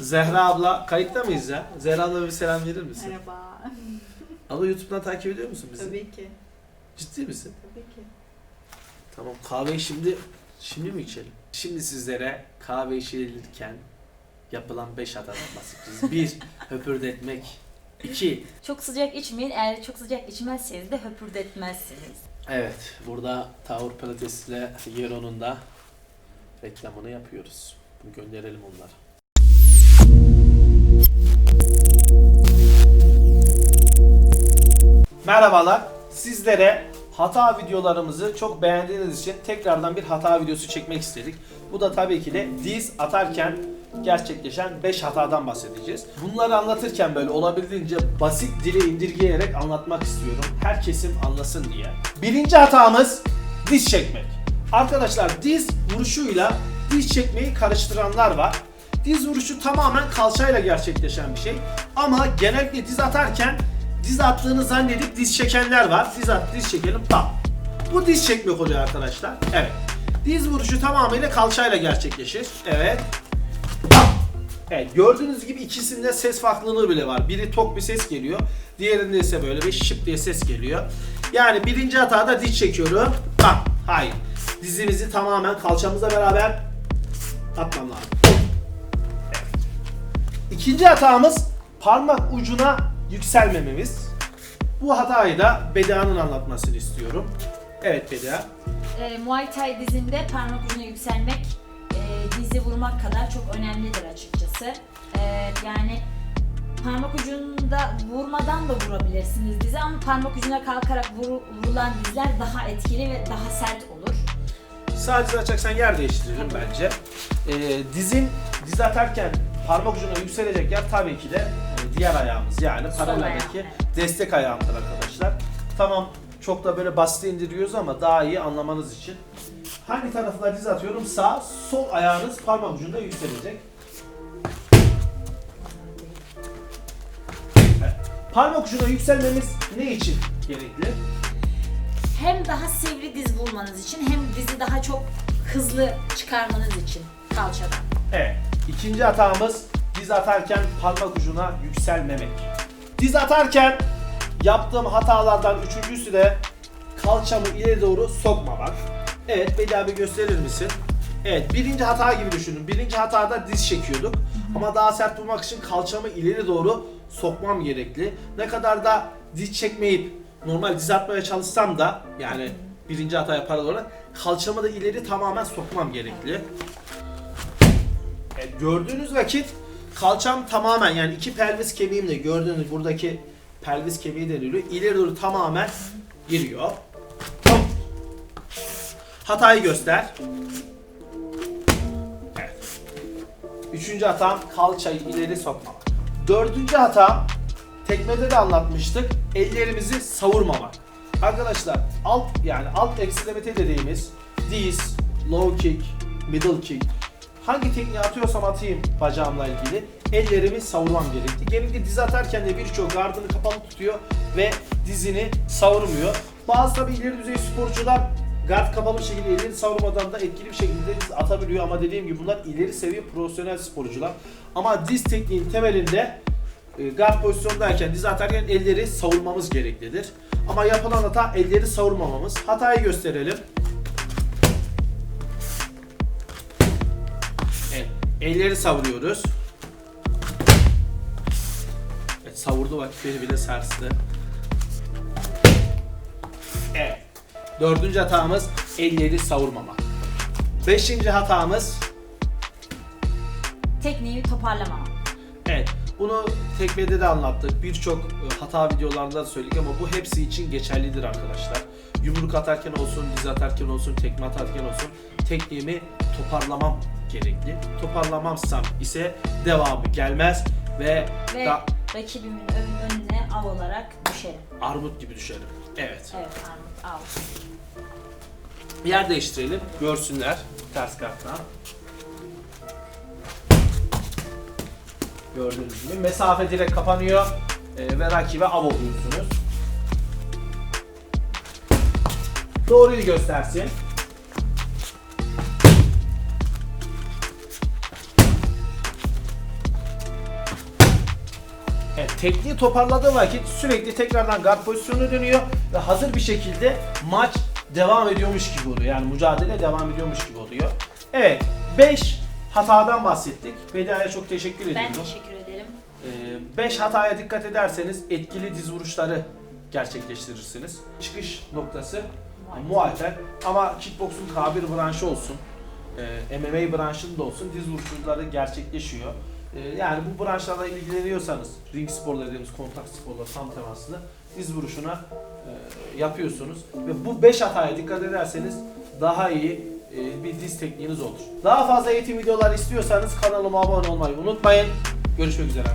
Zehra abla kayıtta mıyız ya? Zehra abla bir selam verir misin? Merhaba. Abla YouTube'dan takip ediyor musun bizi? Tabii ki. Ciddi misin? Tabii ki. Tamam kahveyi şimdi şimdi mi içelim? Şimdi sizlere kahve içilirken yapılan 5 hatadan bahsedeceğiz. 1. Höpürdetmek. 2. Çok sıcak içmeyin. Eğer çok sıcak içmezseniz de höpürdetmezsiniz. Evet burada Tower Pilates ile Yero'nun da reklamını yapıyoruz. Gönderelim onlara. Merhabalar. Sizlere hata videolarımızı çok beğendiğiniz için tekrardan bir hata videosu çekmek istedik. Bu da tabii ki de diz atarken gerçekleşen 5 hatadan bahsedeceğiz. Bunları anlatırken böyle olabildiğince basit dile indirgeyerek anlatmak istiyorum. Her kesim anlasın diye. Birinci hatamız diz çekmek. Arkadaşlar diz vuruşuyla diz çekmeyi karıştıranlar var. Diz vuruşu tamamen kalçayla gerçekleşen bir şey. Ama genellikle diz atarken diz attığını zannedip diz çekenler var. Diz at, diz çekelim, tam. Bu diz çekmek oluyor arkadaşlar. Evet. Diz vuruşu tamamıyla kalçayla gerçekleşir. Evet. Evet gördüğünüz gibi ikisinde ses farklılığı bile var. Biri tok bir ses geliyor. Diğerinde ise böyle bir şıp diye ses geliyor. Yani birinci hatada diz çekiyorum. Tam. Hayır. Dizimizi tamamen kalçamızla beraber atmam lazım. İkinci hatamız parmak ucuna yükselmememiz. Bu hatayı da Bedia'nın anlatmasını istiyorum. Evet Bedia. Ee, Muay Thai dizinde parmak ucuna yükselmek e, dizi vurmak kadar çok önemlidir açıkçası. Ee, yani parmak ucunda vurmadan da vurabilirsiniz dizi ama parmak ucuna kalkarak vuru- vurulan dizler daha etkili ve daha sert olur. Sadece açacaksan yer değiştirelim bence. Ee, dizin diz atarken parmak ucuna yükselecek yer tabii ki de e, diğer ayağımız yani paraleldeki destek ayağımdır arkadaşlar. Tamam çok da böyle basit indiriyoruz ama daha iyi anlamanız için. Hangi tarafına diz atıyorum? Sağ, sol ayağınız parmak ucunda yükselecek. Evet. Parmak ucuna yükselmemiz ne için gerekli? Hem daha sivri diz vurmanız için hem dizi daha çok hızlı çıkarmanız için kalçadan. Evet. İkinci hatamız diz atarken parmak ucuna yükselmemek. Diz atarken yaptığım hatalardan üçüncüsü de kalçamı ileri doğru sokmamak. Evet Bedi abi gösterir misin? Evet birinci hata gibi düşünün. Birinci hatada diz çekiyorduk. Ama daha sert vurmak için kalçamı ileri doğru sokmam gerekli. Ne kadar da diz çekmeyip normal diz atmaya çalışsam da yani birinci hataya paralel olarak kalçamı da ileri tamamen sokmam gerekli. Evet, gördüğünüz vakit kalçam tamamen yani iki pelvis kemiğimle gördüğünüz buradaki pelvis kemiği deniliyor. İleri doğru tamamen giriyor. Hatayı göster. Evet. Üçüncü hatam kalçayı ileri sokmamak. Dördüncü hata tekmede de anlatmıştık. Ellerimizi savurmamak. Arkadaşlar alt yani alt ekstremite dediğimiz diz, low kick, middle kick hangi tekniği atıyorsam atayım bacağımla ilgili ellerimi savurmam gerekti. Genellikle diz atarken de birçok gardını kapalı tutuyor ve dizini savurmuyor. Bazı tabi ileri düzey sporcular gard kapalı bir şekilde elleri savurmadan da etkili bir şekilde diz atabiliyor ama dediğim gibi bunlar ileri seviye profesyonel sporcular. Ama diz tekniğin temelinde e, guard pozisyondayken diz atarken elleri savurmamız gereklidir. Ama yapılan hata elleri savurmamamız. Hatayı gösterelim. Elleri savuruyoruz. Evet, savurdu vakitleri bile sarstı. Evet. Dördüncü hatamız elleri savurmama. Beşinci hatamız Tekniği toparlamamak. Evet, bunu tekmede de anlattık. Birçok e, hata videolarında da söyledik ama bu hepsi için geçerlidir arkadaşlar. Yumruk atarken olsun, diz atarken olsun, tekme atarken olsun tekniğimi toparlamam gerekli. Toparlamamsam ise devamı gelmez ve, Ve da rakibimin ön- önüne av olarak düşerim. armut gibi düşerim. Evet. Evet Armut av. Yer değiştirelim, görsünler ters karttan. Gördüğünüz gibi mesafe direkt kapanıyor e, ve rakibe av oluyorsunuz. Doğruyu göstersin. Tekniği toparladığı vakit sürekli tekrardan guard pozisyonuna dönüyor ve hazır bir şekilde maç devam ediyormuş gibi oluyor. Yani mücadele devam ediyormuş gibi oluyor. Evet 5 hatadan bahsettik. Bedia'ya çok teşekkür Ben ediyorum. teşekkür ederim. 5 hataya dikkat ederseniz etkili diz vuruşları gerçekleştirirsiniz. Çıkış noktası Muay Thai ama kickboksun K1 branşı olsun, e, MMA branşında olsun diz vuruşları gerçekleşiyor. E, yani bu branşlarla ilgileniyorsanız ring sporları dediğimiz kontak sporları tam temaslı diz vuruşuna e, yapıyorsunuz ve bu 5 hataya dikkat ederseniz daha iyi e, bir diz tekniğiniz olur. Daha fazla eğitim videoları istiyorsanız kanalıma abone olmayı unutmayın. Görüşmek üzere.